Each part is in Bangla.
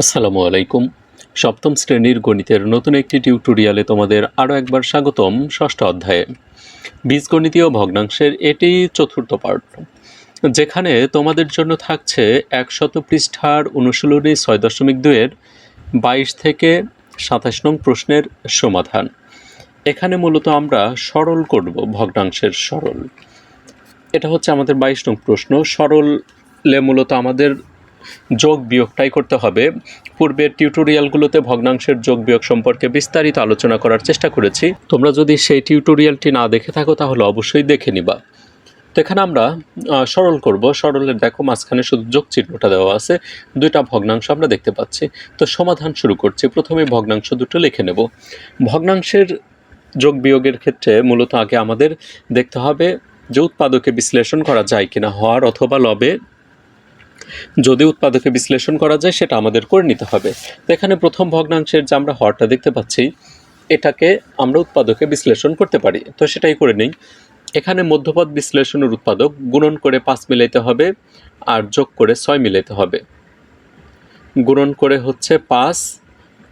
আসসালামু আলাইকুম। সপ্তম শ্রেণির গণিতের নতুন একটি টিউটোরিয়ালে তোমাদের আরও একবার স্বাগতম ষষ্ঠ অধ্যায়ে। বীজগণিতীয় ভগ্নাংশের এটি চতুর্থ পার্ট যেখানে তোমাদের জন্য থাকছে একশত পৃষ্ঠার অনুশীলনী ছয় দশমিক দুয়ের বাইশ থেকে সাতাশ নং প্রশ্নের সমাধান। এখানে মূলত আমরা সরল করব ভগ্নাংশের সরল। এটা হচ্ছে আমাদের বাইশ নং প্রশ্ন। সরলে মূলত আমাদের যোগ বিয়োগটাই করতে হবে। পূর্বের টিউটোরিয়ালগুলোতে ভগ্নাংশের যোগ বিয়োগ সম্পর্কে বিস্তারিত আলোচনা করার চেষ্টা করেছি। তোমরা যদি সেই টিউটোরিয়ালটি না দেখে থাকো, তাহলে অবশ্যই দেখে নিবা। তো এখানে আমরা সরল করব। সরলের দেখো মাঝখানে শুধু যোগ চিহ্নটা দেওয়া আছে। দুইটা ভগ্নাংশ আমরা দেখতে পাচ্ছি। তো সমাধান শুরু করছি। প্রথমে ভগ্নাংশ দুটো লিখে নেব। ভগ্নাংশের যোগ বিয়োগের ক্ষেত্রে মূলত আগে আমাদের দেখতে হবে যে উৎপাদকে বিশ্লেষণ করা যায় কিনা, হওয়ার অথবা লবে। যদি উৎপাদকে বিশ্লেষণ করা যায়, সেটা আমাদের করে নিতে হবে। তো এখানে প্রথম ভগ্নাংশের যে আমরা হরটা দেখতে পাচ্ছি, এটাকে আমরা উৎপাদকে বিশ্লেষণ করতে পারি। তো সেটাই করে নিই। এখানে মধ্যপদ বিশ্লেষণের উৎপাদক গুণন করে পাঁচ মিলাইতে হবে আর যোগ করে ছয় মিলাইতে হবে। গুণন করে হচ্ছে পাঁচ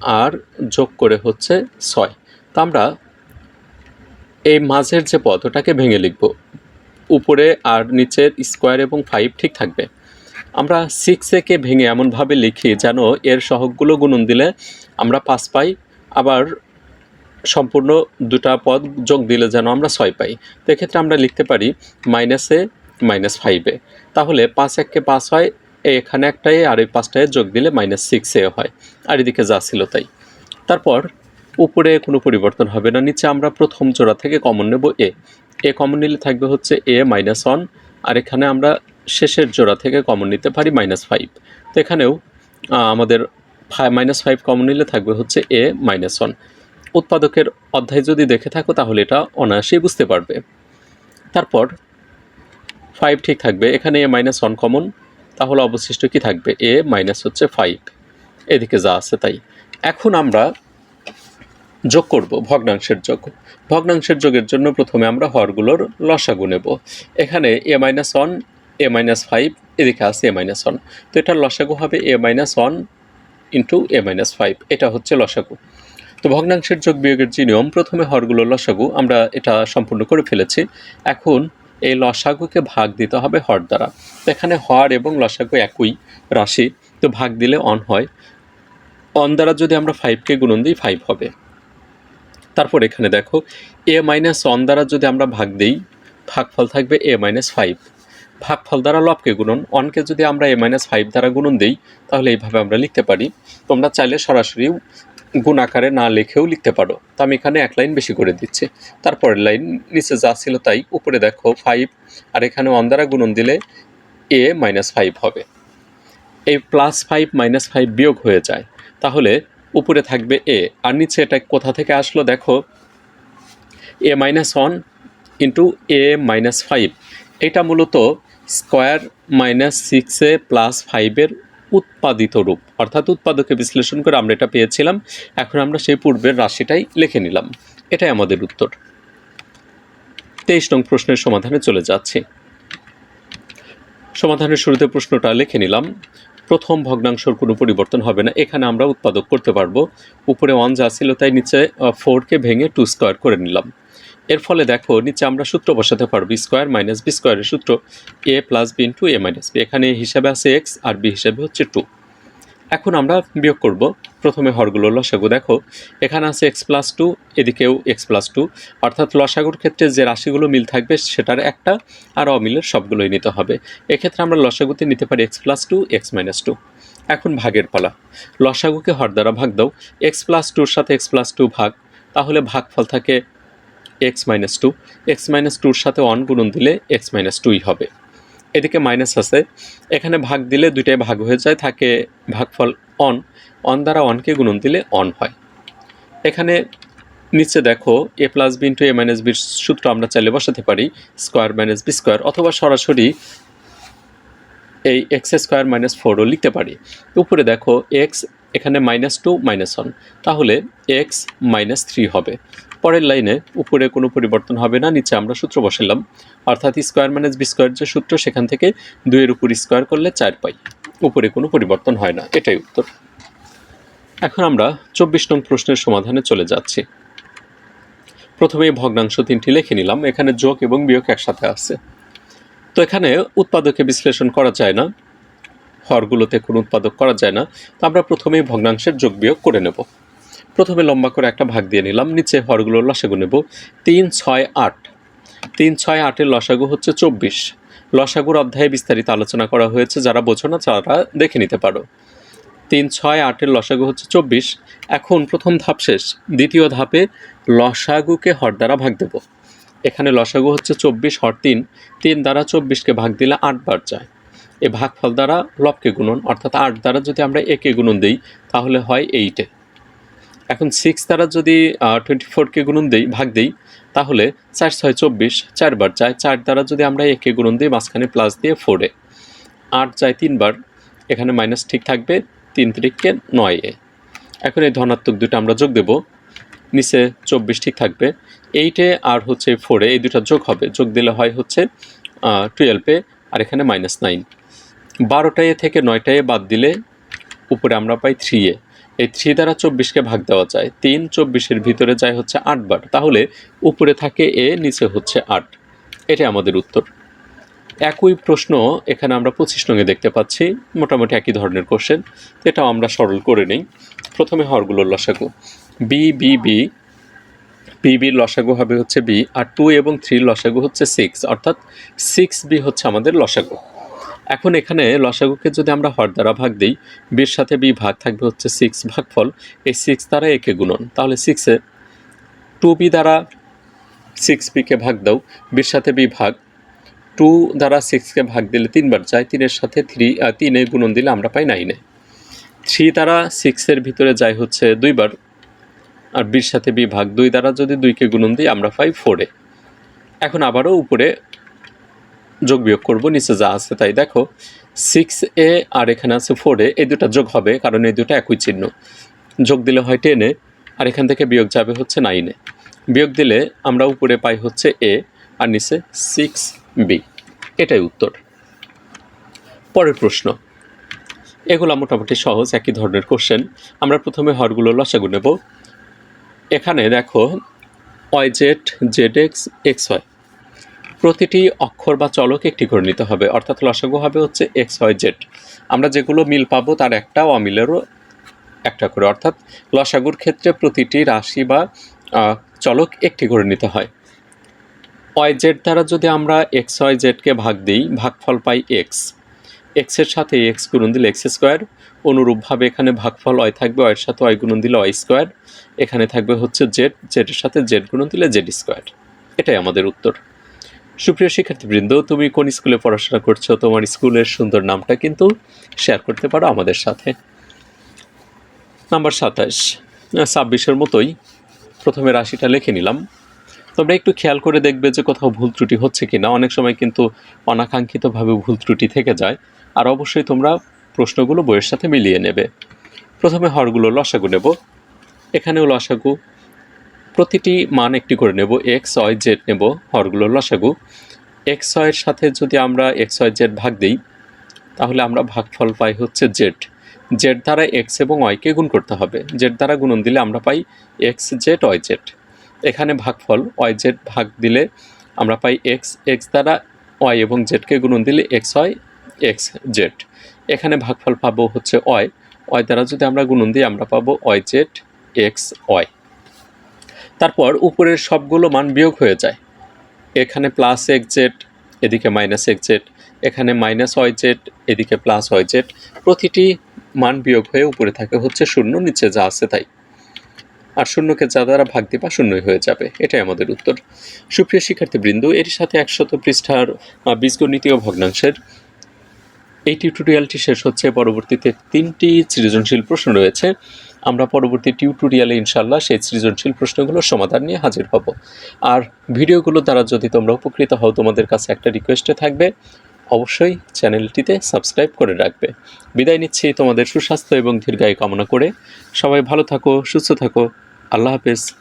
আর যোগ করে হচ্ছে ছয়। তো আমরা এই মাঝের যে পদ ওটাকে ভেঙে লিখব। উপরে আর নিচের স্কোয়ার এবং ফাইভ ঠিক থাকবে। আমরা সিক্স একে ভেঙে এমনভাবে লিখি যেন এর সহগগুলো গুণন দিলে আমরা পাঁচ পাই, আবার সম্পূর্ণ দুটা পদ যোগ দিলে যেন আমরা ছয় পাই। তো এক্ষেত্রে আমরা লিখতে পারি মাইনাসে মাইনাস ফাইভে তাহলে পাঁচ এককে পাঁচ হয় এখানে একটাই আর এই পাঁচটায় যোগ দিলে মাইনাস সিক্সে হয়। আর এদিকে যা ছিল তাই। তারপর উপরে কোনো পরিবর্তন হবে না, নিচে আমরা প্রথম জোড়া থেকে কমন নেব এ। এ কমন নিলে থাকবে হচ্ছে এ মাইনাস ওয়ান আর এখানে আমরা শেষের জোড়া থেকে কমন নিতে পারি মাইনাস ফাইভ তো এখানেও আমাদের মাইনাস ফাইভ কমন নিলে থাকবে হচ্ছে এ মাইনাস ওয়ান উৎপাদকের অধ্যায় যদি দেখে থাকো, তাহলে এটা অনায়াসেই বুঝতে পারবে। তারপর ফাইভ ঠিক থাকবে। এখানে এ মাইনাস ওয়ান কমন তাহলে অবশিষ্ট কি থাকবে? এ মাইনাস হচ্ছে ফাইভ এদিকে যা আছে তাই। এখন আমরা যোগ করব, ভগ্নাংশের যোগ। ভগ্নাংশের যোগের জন্য প্রথমে আমরা হরগুলোর লসাগু নেব। এখানে A minus one A minus five এদিকে আছে এ মাইনাস ওয়ান তো এটার লসাগু হবে A minus one into A minus five এটা হচ্ছে লসাগু। তো ভগ্নাংশের যোগ বিয়োগের যে নিয়ম, প্রথমে হরগুলোর লসাগু, আমরা এটা সম্পূর্ণ করে ফেলেছি। এখন এই লসাগুকে ভাগ দিতে হবে হর দ্বারা। এখানে হর এবং লসাগু একই রাশি, তো ভাগ দিলে অন হয়। অন দ্বারা যদি আমরা ফাইভকে গুণন দিই ফাইভ হবে। তারপর এখানে দেখো এ মাইনাস ওয়ান দ্বারা যদি আমরা ভাগ দিই, ভাগফল থাকবে এ মাইনাস ফাইভ ভাগফল দ্বারা লবকে গুণন, ওয়ানকে যদি আমরা এ মাইনাস ফাইভ দ্বারা গুণন দিই, তাহলে এইভাবে আমরা লিখতে পারি। তোমরা চাইলে সরাসরি গুণ আকারে না লিখেও লিখতে পারো। তো আমি এখানে এক লাইন বেশি করে দিচ্ছি। তারপরের লাইন নিচে যা ছিল তাই, উপরে দেখো ফাইভ আর এখানে ওয়ান দ্বারা গুণন দিলে এ মাইনাস ফাইভ হবে। এই প্লাস ফাইভ মাইনাস ফাইভ বিয়োগ হয়ে যায়। তাহলে উপরে থাকবে এ। আর নিচে এটা কোথা থেকে আসলো দেখো? A minus one into A minus five এটা মূলত স্কোয়ার মাইনাস সিক্সে প্লাস ফাইভের উৎপাদিত রূপ। অর্থাৎ উৎপাদকে বিশ্লেষণ করে আমরা এটা পেয়েছিলাম। এখন আমরা সেই পূর্বের রাশিটাই লিখে নিলাম। এটাই আমাদের উত্তর। তেইশ নং প্রশ্নের সমাধানে চলে যাচ্ছি। সমাধানের শুরুতে প্রশ্নটা লিখে নিলাম। প্রথম ভগ্নাংশর কোনো পরিবর্তন হবে না। এখানে আমরা উৎপাদক করতে পারব। উপরে ওয়ান যা ছিল তাই নিচে ফোরকে ভেঙে টু স্কোয়ার করে নিলাম। এর ফলে দেখো, নিচে আমরা সূত্র বসাতে পারব, স্কোয়ার মাইনাস বি স্কোয়ারের সূত্র, A plus B into A minus B. এখানে হিসাবে আছে এক্স আর বি হিসাবে হচ্ছে টু। এখন আমরা বিয়োগ করব, প্রথমে হরগুলো লসাগু। দেখো, এখানে আছে এক্স প্লাস টু, এদিকেও এক্স প্লাস টু। অর্থাৎ লসাগুর ক্ষেত্রে যে রাশিগুলো মিল থাকবে, সেটার একটা আর অমিলের সবগুলোই নিতে হবে। এক্ষেত্রে আমরা লসাগুতে নিতে পারি X plus two, X minus two. এখন ভাগের পালা। লসাগুকে হর দ্বারা ভাগ দাও। এক্স প্লাস টুর সাথে এক্স প্লাস টু ভাগ, তাহলে ভাগফল থাকে X minus two X minus টুর সাথে অন গুণন দিলে এক্স মাইনাস টুই হবে। এদিকে মাইনাস আছে। এখানে ভাগ দিলে দুইটাই ভাগ হয়ে যায়, থাকে ভাগফল অন অন দ্বারা অনকে গুণন দিলে অন হয়। এখানে নিচে দেখো A plus B into A minus বির সূত্র আমরা চাইলে বসাতে পারি স্কোয়ার মাইনাস বি স্কোয়ার অথবা সরাসরি এই এক্স স্কোয়ার মাইনাস ফোরও লিখতে পারি। উপরে দেখো এক্স এখানে মাইনাস টু মাইনাস ওয়ান তাহলে এক্স মাইনাস থ্রি হবে। পরের লাইনে উপরে কোনো পরিবর্তন হবে না, নিচে আমরা সূত্র বসালাম। অর্থাৎ স্কোয়ার মাইনাস বি স্কোয়ার যে সূত্র, সেখান থেকে দুইয়ের উপর স্কোয়ার করলে চার পাই। উপরে কোনো পরিবর্তন হয় না, এটাই উত্তর। এখন আমরা চব্বিশ নং প্রশ্নের সমাধানে চলে যাচ্ছি। প্রথমে ভগ্নাংশ তিনটি লিখে নিলাম, এখানে যোগ এবং বিয়োগ একসাথে আছে। তো এখানে উৎপাদকে বিশ্লেষণ করা যায় না, হরগুলোতে কোনো উৎপাদক করা যায় না, তো আমরা প্রথমেই ভগ্নাংশের যোগ বিয়োগ করে নেব। প্রথমে লম্বা করে একটা ভাগ দিয়ে নিলাম, নিচে হরগুলোর লসাগু নেব তিন, ছয়, আট। তিন, ছয়, আটের লসাগু হচ্ছে চব্বিশ। লসাগুর অধ্যায়ে বিস্তারিত আলোচনা করা হয়েছে, যারা বোঝো না তারা দেখে নিতে পারো। তিন, ছয়, আটের লসাগু হচ্ছে চব্বিশ। এখন প্রথম ধাপ শেষ। দ্বিতীয় ধাপে লসাগুকে হর দ্বারা ভাগ দেব। এখানে লসাগু হচ্ছে চব্বিশ, হর তিন। তিন দ্বারা চব্বিশকে ভাগ দিলে আট আটবার যায়। এই ভাগফল দ্বারা লবকে গুণন, অর্থাৎ আট দ্বারা যদি আমরা একে গুণন দিই, তাহলে হয় এইটে। এখন সিক্স দ্বারা যদি টোয়েন্টি ফোরকে গুণন দিই, ভাগ দিই, তাহলে চার ছয় চব্বিশ চারবার যায়, চার দ্বারা যদি আমরা একে গুণন দিই, মাঝখানে প্লাস দিয়ে ফোরে আট যায় তিনবার এখানে মাইনাস ঠিক থাকবে, তিন তিরিখকে নয় এখন এই ধনাত্মক দুটো আমরা যোগ দেব, নিচে চব্বিশ ঠিক থাকবে এইটে আর হচ্ছে ফোরে এই দুটো যোগ হবে, যোগ দিলে হয় হচ্ছে টুয়েলভে আর এখানে মাইনাস নাইন বারোটায় থেকে নয়টায় বাদ দিলে, উপরে আমরা পাই থ্রি এ। এই থ্রি দ্বারা চব্বিশকে ভাগ দেওয়া যায়, তিন চব্বিশের ভিতরে যায় হচ্ছে আটবার তাহলে উপরে থাকে এ, নিচে হচ্ছে আট। এটাই আমাদের উত্তর। একই প্রশ্ন এখানে আমরা পঁচিশ নঙে দেখতে পাচ্ছি, মোটামুটি একই ধরনের কোশ্চেন এটাও আমরা সরল করে নিই। প্রথমে হরগুলোর লসাগু। বি বি বি বি বির লসাগু হবে হচ্ছে বি আর টু এবং থ্রির লসাগু হচ্ছে সিক্স অর্থাৎ সিক্স বি হচ্ছে আমাদের লসাগু। এখন এখানে লসাগুকে যদি আমরা হর দ্বারা ভাগ দিই, বির সাথে বি ভাগ থাকবে হচ্ছে সিক্স ভাগফল। এই সিক্স দ্বারা একে গুণন। তাহলে সিক্সে টু বি দ্বারা সিক্স বিকে ভাগ দাও, বির সাথে বি ভাগ। টু দ্বারা সিক্সকে ভাগ দিলে তিনবার যায়, তিনের সাথে থ্রি তিনে গুণন দিলে আমরা পাই নাইনে থ্রি দ্বারা সিক্সের ভিতরে যায় হচ্ছে দুইবার, আর বির সাথে বি ভাগ। দুই দ্বারা যদি দুইকে গুণন দিই, আমরা পাই ফোরে এখন আবারও উপরে যোগ বিয়োগ করব, নিচে যা আছে তাই দেখো। সিক্স এ আর এখানে আছে ফোর এ এই দুটো যোগ হবে, কারণ এই দুটো একই চিহ্ন। যোগ দিলে হয় টেনে আর এখান থেকে বিয়োগ যাবে হচ্ছে নাইনে বিয়োগ দিলে আমরা উপরে পাই হচ্ছে এ আর নিচে সিক্স বি এটাই উত্তর। পরের প্রশ্ন। এগুলো মোটামুটি সহজ, একই ধরনের কোশ্চেন আমরা প্রথমে হরগুলো লসাগু নেব। এখানে দেখো Y Z Z X X Y প্রতিটি অক্ষর বা চলক একটি করে নিতে হবে। অর্থাৎ লসাগু হবে হচ্ছে এক্স, ওয়াই, জেড। আমরা যেগুলো মিল পাবো তার একটা অমিলেরও একটা করে। অর্থাৎ লসাগুর ক্ষেত্রে প্রতিটি রাশি বা চলক একটি করে নিতে হয়। ওয়াই, জেড দ্বারা যদি আমরা এক্স, ওয়াই জেডকে ভাগ দিই, ভাগফল পাই এক্স। এক্সের সাথে এক্স গুণন দিলে এক্স স্কোয়ার। অনুরূপভাবে এখানে ভাগফল ওয়াই থাকবে ওয়ের সাথে ওয়াই গুণন দিলে ওয়াই স্কোয়ার। এখানে থাকবে হচ্ছে জেড জেডের সাথে জেড গুণন দিলে জেড স্কোয়ার। এটাই আমাদের উত্তর। সুপ্রিয় শিক্ষার্থীবৃন্দ, তুমি কোন স্কুলে পড়াশোনা করছ? তোমার স্কুলের সুন্দর নামটা কিন্তু শেয়ার করতে পারো আমাদের সাথে। নাম্বার সাতাশ ছাব্বিশের মতোই প্রথমে রাশিটা লিখে নিলাম। তোমরা একটু খেয়াল করে দেখবে যে কোথাও ভুল ত্রুটি হচ্ছে কি না অনেক সময় কিন্তু অনাকাঙ্ক্ষিতভাবে ভুল ত্রুটি থেকে যায়, আর অবশ্যই তোমরা প্রশ্নগুলো বইয়ের সাথে মিলিয়ে নেবে। প্রথমে হরগুলো লসাগু নেব। এখানেও লসাগু প্রতিটি মান একটি করে নেব এক্স ওয়াই জেড নেব, হরগুলো লসাগু। এক্স ওয়াইয়ের সাথে যদি আমরা এক্স ওয়াই জেড ভাগ দিই, তাহলে আমরা ভাগফল পাই হচ্ছে জেড জেড দ্বারা এক্স এবং ওয়াইকে গুণ করতে হবে। জেড দ্বারা গুণন দিলে আমরা পাই এক্স জেড ওয়াই জেড এখানে ভাগফল ওয়াই জেড ভাগ দিলে আমরা পাই এক্স এক্স দ্বারা ওয়াই এবং জেডকে গুণন দিলে এক্স ওয়াই এক্স জেড এখানে ভাগফল পাবো হচ্ছে ওয়াই ওয়াই দ্বারা যদি আমরা গুণন দিই, আমরা পাবো ওয়াই জেড এক্স ওয়াই তারপর উপরের সবগুলো মান বিয়োগ হয়ে যায়। এখানে প্লাস জেড এদিকে মাইনাস জেড এখানে মাইনাস ওয়াই জেড এদিকে প্লাস ওয়াই জেড প্রতিটি মান বিয়োগ হয়ে উপরে থাকে হচ্ছে শূন্য, নিচে যা আছে তাই। আর শূন্যকে যা দ্বারা ভাগ দিবা শূন্যই হয়ে যাবে। এটাই আমাদের উত্তর। সুপ্রিয় শিক্ষার্থীবৃন্দ, এর সাথে একশত পৃষ্ঠার বীজগণিতীয় ভগ্নাংশের এই টিউটোরিয়ালটি শেষ হচ্ছে। পরবর্তীতে তিনটি সৃজনশীল প্রশ্ন রয়েছে। আমরা পরবর্তী টিউটোরিয়ালে ইনশাল্লাহ সেই সৃজনশীল প্রশ্নগুলোর সমাধান নিয়ে হাজির হব। আর ভিডিওগুলো দ্বারা যদি তোমরা উপকৃত হও, তোমাদের কাছে একটা রিকোয়েস্টে থাকবে, অবশ্যই চ্যানেলটিতে সাবস্ক্রাইব করে রাখবে। বিদায় নিচ্ছি তোমাদের সুস্বাস্থ্য এবং দীর্ঘায়ু কামনা করে। সবাই ভালো থাকো, সুস্থ থাকো। আল্লাহ হাফেজ।